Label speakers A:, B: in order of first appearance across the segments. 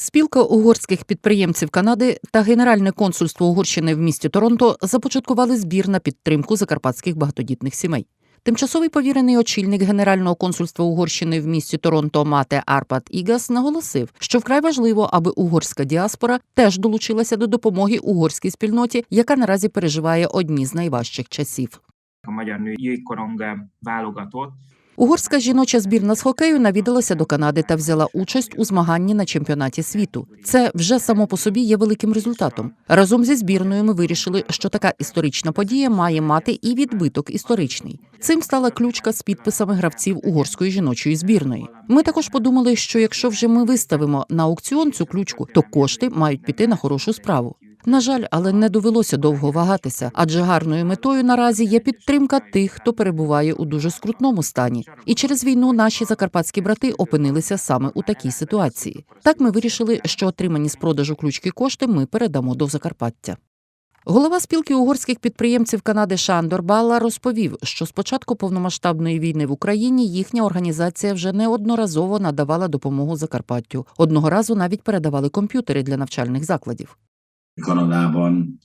A: Спілка угорських підприємців Канади та Генеральне консульство Угорщини в місті Торонто започаткували збір на підтримку закарпатських багатодітних сімей. Тимчасовий повірений очільник Генерального консульства Угорщини в місті Торонто Мате Арпад Ігас наголосив, що вкрай важливо, аби угорська діаспора теж долучилася до допомоги угорській спільноті, яка наразі переживає одні з найважчих часів. Угорська жіноча збірна з хокею навідалася до Канади та взяла участь у змаганні на чемпіонаті світу. Це вже само по собі є великим результатом. Разом зі збірною ми вирішили, що така історична подія має мати і відбиток історичний. Цим стала ключка з підписами гравців угорської жіночої збірної. Ми також подумали, що якщо вже ми виставимо на аукціон цю ключку, то кошти мають піти на хорошу справу. На жаль, але не довелося довго вагатися, адже гарною метою наразі є підтримка тих, хто перебуває у дуже скрутному стані. І через війну наші закарпатські брати опинилися саме у такій ситуації. Так ми вирішили, що отримані з продажу ключки кошти ми передамо до Закарпаття. Голова спілки угорських підприємців Канади Шандор Балла розповів, що з початку повномасштабної війни в Україні їхня організація вже неодноразово надавала допомогу Закарпаттю. Одного разу навіть передавали комп'ютери для навчальних закладів.
B: Kanadában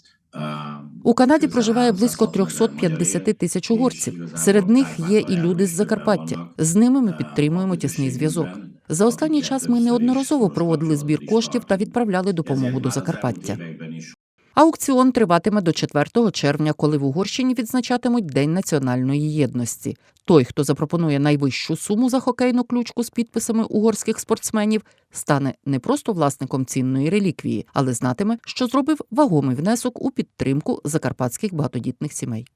A: У Канаді проживає близько 350 тисяч угорців. Серед них є і люди з Закарпаття. З ними ми підтримуємо тісний зв'язок. За останній час ми неодноразово проводили збір коштів та відправляли допомогу до Закарпаття. Аукціон триватиме до 4 червня, коли в Угорщині відзначатимуть День національної єдності. Той, хто запропонує найвищу суму за хокейну ключку з підписами угорських спортсменів, стане не просто власником цінної реліквії, але знатиме, що зробив вагомий внесок у підтримку закарпатських багатодітних сімей.